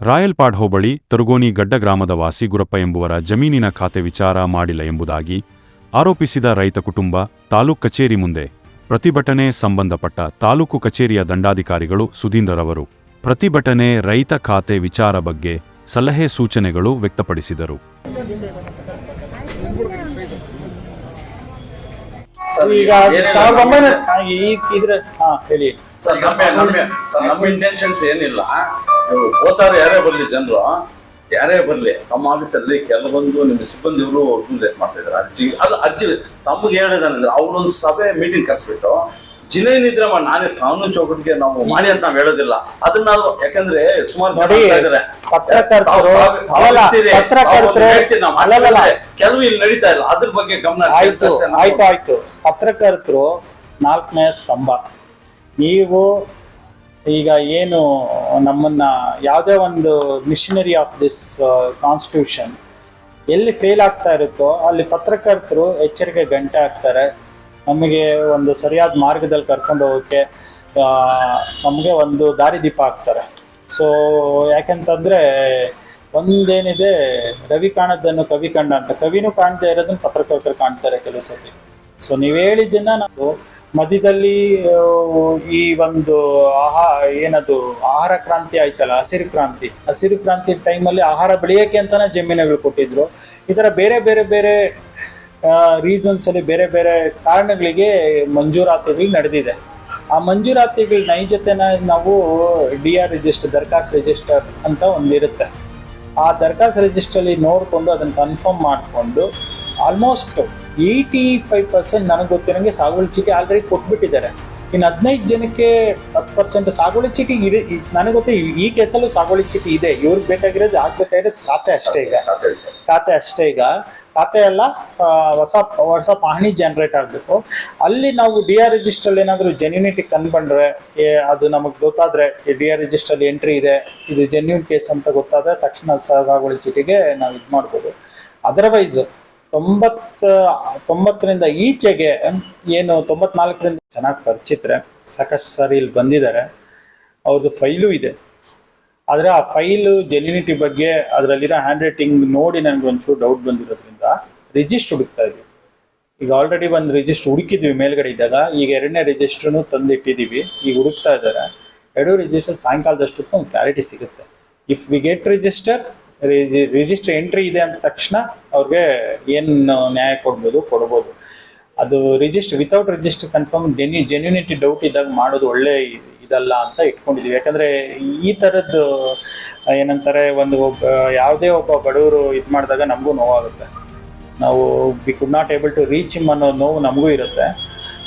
ರಾಯಲ್ಪಾಡ್ ಹೋಬಳಿ ತರುಗೋನಿ ಗಡ್ಡ ಗ್ರಾಮದ ವಾಸಿ ಗುರಪ್ಪ ಎಂಬುವರ ಜಮೀನಿನ ಖಾತೆ ವಿಚಾರ ಮಾಡಿಲ್ಲ ಎಂಬುದಾಗಿ ಆರೋಪಿಸಿದ ರೈತ ಕುಟುಂಬ ತಾಲೂಕ್ ಕಚೇರಿ ಮುಂದೆ ಪ್ರತಿಭಟನೆ ಸಂಬಂಧಪಟ್ಟ ತಾಲೂಕು ಕಚೇರಿಯ ದಂಡಾಧಿಕಾರಿಗಳು ಸುಧೀಂದ್ರರವರು ಪ್ರತಿಭಟನೆ ರೈತ ಖಾತೆ ವಿಚಾರ ಬಗ್ಗೆ ಸಲಹೆ ಸೂಚನೆಗಳು ವ್ಯಕ್ತಪಡಿಸಿದರು. ಸರ್ ಈಗ ಸಾವಿರದ ಒಂಬೈನೂರ ಈ ಇದ್ರ ಹಾ ಹೇಳಿ. ಸರ್ ನಮ್ಮ ನಮ್ಮ ಸರ್ ನಮ್ಮ ಇಂಟೆನ್ಷನ್ಸ್ ಏನಿಲ್ಲ. ನೀವು ಓದ್ತಾರೆ ಯಾರೇ ಬರ್ಲಿ ಜನರು ಯಾರೇ ಬರ್ಲಿ ತಮ್ಮ ಆಫೀಸಲ್ಲಿ ಕೆಲವೊಂದು ನಿಮ್ಮ ಸಿಬ್ಬಂದಿಗಳು ಲೇಟ್ ಮಾಡ್ತಾ ಇದ್ದಾರೆ. ಅಜ್ಜಿ ಅಲ್ಲ ಅಜ್ಜಿ ತಮ್ಗೆ ಹೇಳಿದಾನಂದ್ರೆ ಅವ್ರೊಂದು ಸಭೆ ಮೀಟಿಂಗ್ ಕರೆಸ್ಬಿಟ್ಟು ಮಾಡಿ ನಾನೇ ಕಾನೂನು ಚೌಕಟ್ಟಿಗೆ ನಾವು ಮಾಡಿ ಅಂತ ನಾವು ಹೇಳೋದಿಲ್ಲ. ಅದನ್ನ ಯಾಕಂದ್ರೆ ಸುಮಾರು. ಕೆಲವು ಇಲ್ಲಿ ನಡೀತಾ ಇಲ್ಲ. ಅದ್ರ ಬಗ್ಗೆ ಗಮನ ಆಯ್ತು ಆಯ್ತು ಪತ್ರಕರ್ತರು ನಾಲ್ಕನೇ ಸ್ತಂಭ. ನೀವು ಈಗ ಏನು ನಮ್ಮನ್ನ ಯಾವುದೇ ಒಂದು ಮಿಷನರಿ ಆಫ್ ದಿಸ್ ಕಾನ್ಸ್ಟಿಟ್ಯೂಷನ್ ಎಲ್ಲಿ ಫೇಲ್ ಆಗ್ತಾ ಇರುತ್ತೋ ಅಲ್ಲಿ ಪತ್ರಕರ್ತರು ಎಚ್ಚರಿಕೆ ಗಂಟೆ ಹಾಕ್ತಾರೆ. ನಮಗೆ ಒಂದು ಸರಿಯಾದ ಮಾರ್ಗದಲ್ಲಿ ಕರ್ಕೊಂಡು ಹೋಗೋಕ್ಕೆ ನಮಗೆ ಒಂದು ದಾರಿದೀಪ ಆಗ್ತಾರೆ ಸೊ ಯಾಕೆಂತಂದರೆ ಒಂದೇನಿದೆ, ರವಿ ಕಾಣದನ್ನು ಕವಿ ಕಂಡ ಅಂತ. ಕವಿನೂ ಕಾಣ್ತಾ ಇರೋದನ್ನು ಪತ್ರಕರ್ತರು ಕಾಣ್ತಾರೆ ಕೆಲವು ಸತಿ. ಸೊ ನೀವು ಹೇಳಿದ್ದನ್ನು ನಾವು ಮಧ್ಯದಲ್ಲಿ ಈ ಒಂದು ಆಹಾ, ಏನದು, ಆಹಾರ ಕ್ರಾಂತಿ ಆಯ್ತಲ್ಲ, ಹಸಿರು ಕ್ರಾಂತಿ. ಹಸಿರು ಕ್ರಾಂತಿ ಟೈಮಲ್ಲಿ ಆಹಾರ ಬೆಳೆಯೋಕೆ ಅಂತಾನೆ ಜಮೀನುಗಳು ಕೊಟ್ಟಿದ್ರು. ಈ ಥರ ಬೇರೆ ಬೇರೆ ಬೇರೆ ರೀಸನ್ಸ್ ಅಲ್ಲಿ ಬೇರೆ ಬೇರೆ ಕಾರಣಗಳಿಗೆ ಮಂಜೂರಾತಿಗಳು ನಡೆದಿದೆ. ಆ ಮಂಜೂರಾತಿಗಳ ನೈಜತೆನ ನಾವು ಡಿ ಆರ್ ರಿಜಿಸ್ಟರ್ ದರ್ಖಾಸ್ತು ರಿಜಿಸ್ಟರ್ ಅಂತ ಒಂದಿರುತ್ತೆ. ಆ ದರ್ಖಾಸ್ತ್ ರಿಜಿಸ್ಟ್ರಲ್ಲಿ ನೋಡಿಕೊಂಡು ಅದನ್ನು ಕನ್ಫರ್ಮ್ ಮಾಡಿಕೊಂಡು ಆಲ್ಮೋಸ್ಟ್ ಏಯ್ಟಿ ಫೈವ್ ಪರ್ಸೆಂಟ್ ನನಗೆ ಗೊತ್ತಿರೋಂಗೆ ಸಾಗುವಳಿ ಚೀಟಿ ಆಲ್ರೆಡಿ ಕೊಟ್ಬಿಟ್ಟಿದ್ದಾರೆ. ಇನ್ನು ಹದಿನೈದು ಜನಕ್ಕೆ ಹತ್ತು ಪರ್ಸೆಂಟ್ ಸಾಗುವಳಿ ಚೀಟಿ ಇದೆ. ನನಗೆ ಗೊತ್ತೆ ಈ- ಕೇಸಲ್ಲೂ ಸಾಗುವಳಿ ಚೀಟಿ ಇದೆ. ಇವ್ರಿಗೆ ಬೇಕಾಗಿರೋದು ಆಗ್ಬೇಕಾಗಿರೋದು ಖಾತೆ ಅಷ್ಟೇ ಈಗ. ಖಾತೆ ಅಷ್ಟೇ ಈಗ. ಖಾತೆ ಎಲ್ಲ ಹೊಸ ಹೊಸ ಪಹಣಿ ಜನರೇಟ್ ಆಗಬೇಕು. ಅಲ್ಲಿ ನಾವು ಡಿ ಆರ್ ರಿಜಿಸ್ಟ್ರಲ್ಲಿ ಏನಾದರೂ ಜೆನ್ಯೂನಿಟಿ ಕಂಡುಬಂದ್ರೆ ಅದು ನಮಗೆ ಗೊತ್ತಾದರೆ ಡಿ ಆರ್ ರಿಜಿಸ್ಟ್ರಲ್ಲಿ ಎಂಟ್ರಿ ಇದೆ, ಇದು ಜೆನ್ಯೂನ್ ಕೇಸ್ ಅಂತ ಗೊತ್ತಾದರೆ ತಕ್ಷಣ ಸಾಗುವಳಿ ಚೀಟಿಗೆ ನಾವು ಇದು ಮಾಡ್ಬೋದು. ಅದರ್ವೈಸ್ ತೊಂಬತ್ತ, ತೊಂಬತ್ತರಿಂದ ಈಚೆಗೆ, ಏನು ತೊಂಬತ್ನಾಲ್ಕರಿಂದ ಚೆನ್ನಾಗಿ ಪರಿಚಿತ್ರೆ, ಸಾಕಷ್ಟು ಸರಿ ಇಲ್ಲಿ ಬಂದಿದ್ದಾರೆ ಅವ್ರದ್ದು ಫೈಲು ಇದೆ. ಆದರೆ ಆ ಫೈಲು ಜೆನ್ಯುನಿಟಿ ಬಗ್ಗೆ ಅದರಲ್ಲಿರೋ ಹ್ಯಾಂಡ್ ರೈಟಿಂಗ್ ನೋಡಿ ನನಗೆ ಒಂಚೂರು ಡೌಟ್ ಬಂದಿರೋದ್ರಿಂದ ರಿಜಿಸ್ಟರ್ ಹುಡುಕ್ತಾ ಇದ್ವಿ. ಈಗ ಆಲ್ರೆಡಿ ಒಂದು ರಿಜಿಸ್ಟರ್ ಹುಡುಕಿದ್ವಿ ಮೇಲ್ಗಡೆ ಇದ್ದಾಗ, ಈಗ ಎರಡನೇ ರಿಜಿಸ್ಟ್ರನು ತಂದಿಟ್ಟಿದ್ದೀವಿ ಈಗ ಹುಡುಕ್ತಾ ಇದ್ದಾರೆ. ಎರಡು ರಿಜಿಸ್ಟರ್ ಸಾಯಂಕಾಲದಷ್ಟೊತ್ತು ಒಂದು ಕ್ಲಾರಿಟಿ ಸಿಗುತ್ತೆ. If we get register register entry ಇದೆ ಅಂದ ತಕ್ಷಣ ಅವ್ರಿಗೆ ಏನು ನ್ಯಾಯ ಕೊಡ್ಬೋದು ಕೊಡ್ಬೋದು. ಅದು ರಿಜಿಸ್ಟರ್ ವಿತೌಟ್ ರಿಜಿಸ್ಟರ್ ಕನ್ಫರ್ಮ್ ಜೆನ್ಯು ಜೆನ್ಯೂನಿಟಿ ಡೌಟ್ ಇದ್ದಾಗ ಮಾಡೋದು ಒಳ್ಳೆ ಇದಲ್ಲ ಅಂತ ಇಟ್ಕೊಂಡಿದ್ದೀವಿ ಯಾಕಂದ್ರೆ ಈ ಥರದ್ದು ಏನಂತಾರೆ, ಒಂದು ಒಬ್ಬ, ಯಾವುದೇ ಒಬ್ಬ ಬಡವರು ಇದು ಮಾಡಿದಾಗ ನಮಗೂ ನೋವಾಗುತ್ತೆ. ನಾವು we could not able to reach him ಅನ್ನೋ ನೋವು ನಮಗೂ ಇರುತ್ತೆ.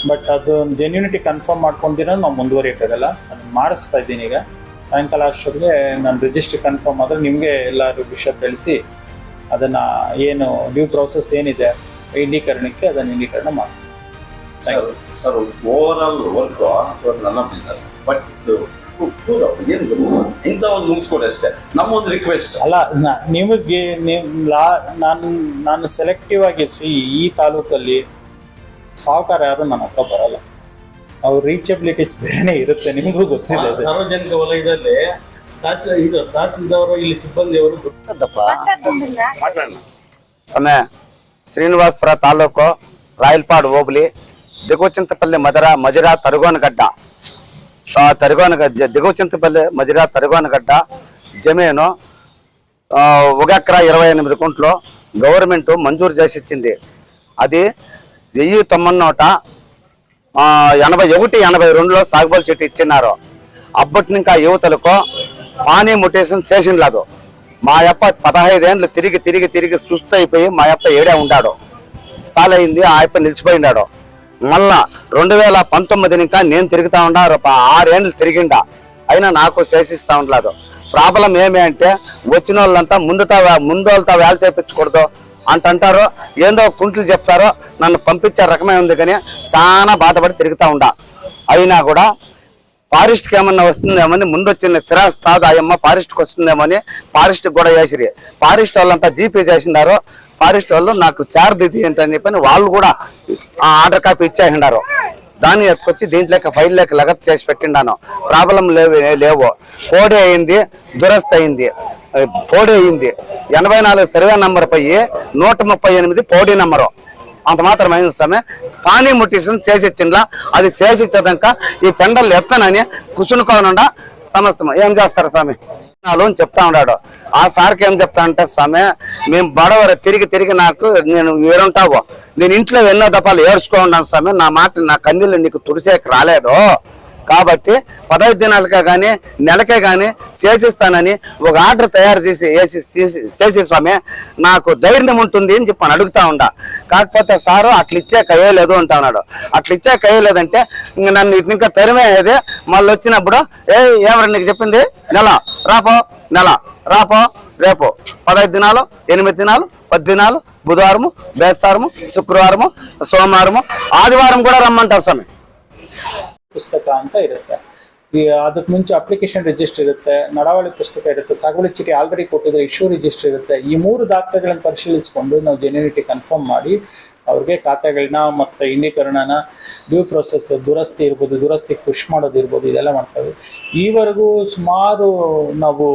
ಬಟ್ ಅದು ಜೆನ್ಯುನಿಟಿ ಕನ್ಫರ್ಮ್ ಮಾಡ್ಕೊಂಡಿರೋ ನಾವು ಮುಂದುವರಿಯೋಕ್ಕಾಗಲ್ಲ. ಅದು ಮಾಡಿಸ್ತಾ ಇದ್ದೀನಿ ಈಗ. ಸಾಯಂಕಾಲ ಅಷ್ಟೊತ್ತಿಗೆ ನಾನು ರಿಜಿಸ್ಟ್ರಿ ಕನ್ಫರ್ಮ್ ಆದರೆ ನಿಮಗೆ ಎಲ್ಲರೂ ವಿಷಯ ತಿಳಿಸಿ ಅದನ್ನು ಏನು ಡ್ಯೂ ಪ್ರೋಸೆಸ್ ಏನಿದೆ ಇಂಡೀಕರಣಕ್ಕೆ ಅದನ್ನು ಇಂಡೀಕರಣ ಮಾಡಿ sir sir over all work ನನ್ನ ಬಿಸ್ನೆಸ್ ಬಟ್ ಇಂಥ ಒಂದು ಮುಗಿಸ್ಕೊಡಿ ಅಷ್ಟೇ. ನಮ್ಮ ಒಂದು ರಿಕ್ವೆಸ್ಟ್ ಅಲ್ಲ ನಿಮಗೆ ಲಾ ನಾನು ನಾನು ಸೆಲೆಕ್ಟಿವ್ ಆಗಿ ಸಿ ಈ ತಾಲೂಕಲ್ಲಿ ಸಾಹುಕಾರ ಯಾರು ನನ್ನ ಹತ್ರ ಬರಲ್ಲ. ಅವ್ರ ರೀಚಬಿಲಿಟೀಸ್ ಬೇರೆ ಇರುತ್ತೆ ನಿಮಗೂ ಗೊತ್ತಿಲ್ಲ. ಸಾರ್ವಜನಿಕ ವಲಯದಲ್ಲಿ ತಹಸೀಲ್ ಇದು ತಹಸೀಲ್ದವರು ಇಲ್ಲಿ ಸಿಬ್ಬಂದಿಯವರು ಸಮಯ ಶ್ರೀನಿವಾಸಪುರ ತಾಲೂಕು ರಾಯಲ್ಪಾಡ್ ಹೋಬಳಿ ದಿಗುಚಿಂತಪಲ್ಲಿ ಮದರ ಮಜಿರಾ ತರಗೋನಗಡ್ಡ. ఆ తరగోన మధిరా మజిరా తరగోనగడ్డ జమీను ఒక ఎకరా ఇరవై ఎనిమిది కుంట్లు గవర్నమెంట్ మంజూరు చేసి ఇచ్చింది. అది వెయ్యి తొమ్మిది నూట ఎనభై ఒకటి ఎనభై రెండులో సాగుబడి చెట్టు ఇచ్చినారు. అప్పటి ఇంకా యువతలకు పానీ ముటేషన్ లేదు. మా యప్ప పదహైదేండ్లు తిరిగి తిరిగి తిరిగి సుస్థ అయిపోయి మా యప్ప ఏడే ఉండాడు. సాలైంది ఆ యప్ప నిలిచిపోయినాడు మళ్ళా రెండు వేల పంతొమ్మిది ఇంకా నేను తిరుగుతా ఉండా ఆరేళ్ళు ఆరేండ్లు తిరిగిండా. అయినా నాకు శేషిస్తా ఉండలేదు. ప్రాబ్లం ఏమి అంటే వచ్చిన వాళ్ళంతా ముందుతో ముందోళ్ళతో వేలు చేపించకూడదు అంటారు ఏందో కుంట్లు చెప్తారో నన్ను పంపించే రకమే ఉంది కానీ చాలా బాధపడి తిరుగుతా ఉండా. అయినా కూడా ఫారెస్ట్కి ఏమన్నా వస్తుందేమని ముందు వచ్చిన స్థిరాస్తాదు ఆదాయమ్మ ఫారెస్ట్కి వస్తుందేమని ఫారెస్ట్ కూడా వేసిరి ఫారెస్ట్ వాళ్ళంతా జీపీ చేసినారు ఫారెస్ట్ వాళ్ళు నాకు చార్జ్ ఇది ఏంటని చెప్పని వాళ్ళు కూడా ఆ ఆర్డర్ కాపీ ఇచ్చేసిండారు. దాన్ని ఎత్తుకొచ్చి దీంట్లోకి ఫైల్ లేక లగత్ చేసి పెట్టిండాను. ప్రాబ్లం లేవు లేవు. కోడి అయింది దురస్త అయింది. పోడి అయింది. ఎనభై నాలుగు సర్వే నంబర్ పోయి నూట ముప్పై ఎనిమిది పోడీ నంబరు. అంత మాత్రం అయిన స్వామి. పానీ ముట్టిసిన చేసిచ్చిండ్లా అది చేసిచ్చేదాక ఈ పెండలు ఎత్తనని కుసునుకోనుండా సమస్తం ఏం చేస్తారు స్వామి? అని చెప్తా ఉన్నాడు. ఆ సార్కి ఏం చెప్తా అంటే స్వామి మేము బడవర తిరిగి తిరిగి నాకు నేను ఏడుంటావు నేను ఇంట్లో ఎన్నో దపాలు ఏడ్చుకో ఉన్నాను స్వామి నా మాట నా కన్నీళ్ళు నీకు తుడిసేకి రాలేదు కాబట్టి పదవి దినాలకే కానీ నెలకే కానీ చేసిస్తానని ఒక ఆర్డర్ తయారు చేసి వేసి చేసి- చేసి స్వామి నాకు ధైర్యం ఉంటుంది అని చెప్పి అడుగుతా ఉండా. కాకపోతే సారు అట్లా ఇచ్చే కయ్యలేదు అంటా ఉన్నాడు. అట్లా ఇచ్చే కయ్యలేదంటే నన్ను ఇంకా తరిమేది. మళ్ళీ వచ్చినప్పుడు ఏ ఏమరా నీకు చెప్పింది? నెల రాపో నెల రాపో రేపు. పదహైదు దినాలు ఎనిమిది దినాలు పది దినాలు బుధవారము బేస్తారము శుక్రవారము సోమవారము ఆదివారం కూడా రమ్మంటారు స్వామి. ಪುಸ್ತಕ ಅಂತ ಇರುತ್ತೆ. ಈ ಅದಕ್ಕೆ ಮುಂಚೆ ಅಪ್ಲಿಕೇಶನ್ ರಿಜಿಸ್ಟರ್ ಇರುತ್ತೆ, ನಡಾವಳಿ ಪುಸ್ತಕ ಇರುತ್ತೆ ಸಾಗುವಳಿ ಚೀಟಿ ಆಲ್ರೆಡಿ ಕೊಟ್ಟಿದ್ರೆ ಇಶ್ಯೂ ರಿಜಿಸ್ಟರ್ ಇರುತ್ತೆ. ಈ ಮೂರು ದಾಖಲೆಗಳನ್ನು ಪರಿಶೀಲಿಸಿಕೊಂಡು ನಾವು ಜೆನ್ಯೂನಿಟಿ ಕನ್ಫರ್ಮ್ ಮಾಡಿ ಅವ್ರಿಗೆ ಖಾತೆಗಳನ್ನ ಮತ್ತು ಇನ್ನೀಕರಣನ ಡ್ಯೂ ಪ್ರೊಸೆಸ್ ದುರಸ್ತಿ ಇರ್ಬೋದು, ದುರಸ್ತಿ ಪುಷ್ ಮಾಡೋದು ಇರ್ಬೋದು ಇದೆಲ್ಲ ಮಾಡ್ತೇವೆ ಈವರೆಗೂ ಸುಮಾರು ನಾವು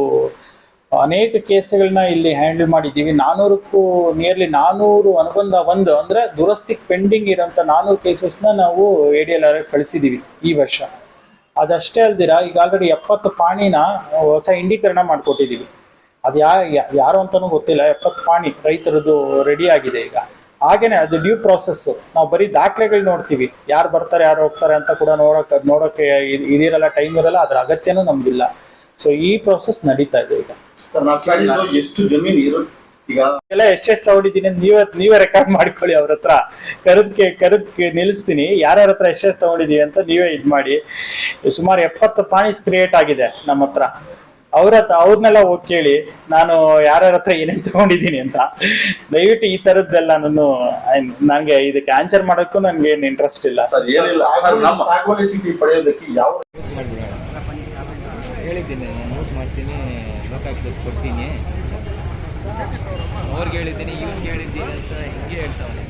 ಅನೇಕ ಕೇಸ್ಗಳನ್ನ ಇಲ್ಲಿ ಹ್ಯಾಂಡಲ್ ಮಾಡಿದ್ದೀವಿ. ನಾನೂರಕ್ಕೂ ನಿಯರ್ಲಿ ನಾನೂರು ಅನುಬಂಧ ಒಂದು ಅಂದ್ರೆ ದುರಸ್ತಿ ಪೆಂಡಿಂಗ್ ಇರೋಂಥ ನಾನೂರು ಕೇಸಸ್ನ ನಾವು ಎ ಡಿ ಎಲ್ ಆರ್ ಕಳಿಸಿದ್ದೀವಿ ಈ ವರ್ಷ. ಅದಷ್ಟೇ ಅಲ್ದಿರ, ಈಗ ಆಲ್ರೆಡಿ ಎಪ್ಪತ್ತು ಪಾಣಿನ ಹೊಸ ಇಂಡೀಕರಣ ಮಾಡಿಕೊಟ್ಟಿದ್ದೀವಿ. ಅದು ಯಾ ಯಾರು ಅಂತಾನೂ ಗೊತ್ತಿಲ್ಲ, ಎಪ್ಪತ್ತು ಪಾಣಿ ರೈತರದ್ದು ರೆಡಿ ಆಗಿದೆ ಈಗ. ಹಾಗೇನೆ ಅದು ಡ್ಯೂ ಪ್ರಾಸೆಸ್ ನಾವು ಬರೀ ದಾಖಲೆಗಳು ನೋಡ್ತೀವಿ. ಯಾರು ಬರ್ತಾರೆ, ಯಾರು ಹೋಗ್ತಾರೆ ಅಂತ ಕೂಡ ನೋಡೋಕೆ, ನೋಡೋಕ್ಕೆ ಇದಿರಲ್ಲ ಟೈಮ್ ಇರಲ್ಲ, ಅದ್ರ ಅಗತ್ಯನೂ ನಮ್ಗಿಲ್ಲ ಸೊ ಈ ಪ್ರೋಸೆಸ್ ನಡೀತಾ ಇದೆ ಈಗ. ಎಷ್ಟು ಜಮೀನು ಇರೋದು ಈಗ ಎಲ್ಲ ಎಷ್ಟೆಷ್ಟು ತಗೊಂಡಿದ್ದೀನಿ ನೀವ ನೀವೇ ರೆಕಾರ್ಡ್ ಮಾಡ್ಕೊಳ್ಳಿ ಅವ್ರ ಹತ್ರ. ಕರೆದ್ಕೆ ಕರೆದ್ಕೆ ನಿಲ್ಲಿಸ್ತೀನಿ. ಯಾರ್ಯಾರ ಹತ್ರ ಎಷ್ಟೆಷ್ಟು ತಗೊಂಡಿದೀವಿ ಅಂತ ನೀವೇ ಇದು ಮಾಡಿ. ಸುಮಾರು ಎಪ್ಪತ್ತು ಪಾಣಿಸ್ ಕ್ರಿಯೇಟ್ ಆಗಿದೆ ನಮ್ಮ ಹತ್ರ. ಅವ್ರ ಹತ್ರ ಅವ್ರನ್ನೆಲ್ಲ ಹೋಗಿ ಕೇಳಿ ನಾನು ಯಾರ್ಯಾರ ಹತ್ರ ಏನೇನು ತಗೊಂಡಿದ್ದೀನಿ ಅಂತ. ದಯವಿಟ್ಟು ಈ ತರದ್ದೆಲ್ಲ ನಾನು ನನಗೆ ಇದಕ್ಕೆ ಆನ್ಸರ್ ಮಾಡೋಕ್ಕೂ ನನಗೆ ಏನು ಇಂಟ್ರೆಸ್ಟ್ ಇಲ್ಲ. ಸರ್ ಏನಿಲ್ಲ ಸರ್ ನಮ್ಮ ಸಾಗುವಳಿ ಚೀಟಿ ಪಡೆಯೋದಕ್ಕೆ ಯಾವ ಹೇಳಿದ್ದೀನಿ ನೋಟ್ ಮಾಡ್ತೀನಿ ಲೋಕಾಯುಕ್ತಕ್ಕೆ ಕೊಡ್ತೀನಿ. ಅವ್ರಿಗೆ ಹೇಳಿದ್ದೀನಿ ಇವ್ರಿಗೆ ಹೇಳಿದ್ದೀನಿ ಅಂತ ಹಿಂಗೆ ಹೇಳ್ತಾವೆ